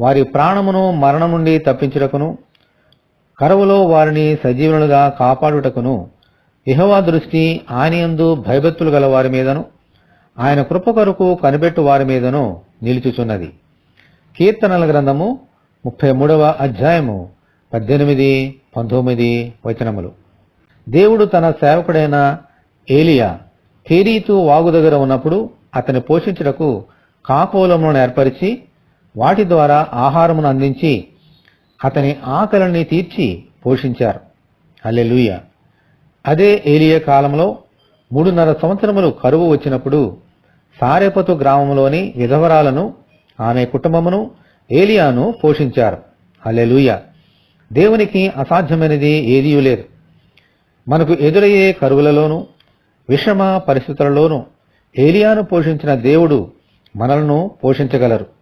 వారి ప్రాణమును మరణం నుండి తప్పించుటకును కరువులో వారిని సజీవులుగా కాపాడుటకును యెహోవా దృష్టి ఆయనయందు భయభక్తులు గల వారి మీదను ఆయన కృప కొరకు కనిపెట్టు వారి మీదను నిలుచుచున్నది. కీర్తనల గ్రంథము ముప్పై మూడవ అధ్యాయము పద్దెనిమిది పంతొమ్మిది వచనములు. దేవుడు తన సేవకుడైన ఏలియా కేరీతు వాగు దగ్గర ఉన్నప్పుడు అతని పోషించుటకు కాకోలములను ఏర్పరిచి వాటి ద్వారా ఆహారమును అందించి అతని ఆకలిని తీర్చి పోషించారు. అల్లెలుయ అదే ఏలియా కాలంలో మూడున్నర సంవత్సరములు కరువు వచ్చినప్పుడు సారెపతు గ్రామంలోని విధవరాలను ఆమె కుటుంబమును ఏలియాను పోషించారు. అల్లెలుయ దేవునికి అసాధ్యమైనది ఏదీ లేదు. మనకు ఎదురయ్యే కరువులలోనూ విషమ పరిస్థితులలోనూ ఏలియాను పోషించిన దేవుడు మనలను పోషించగలరు.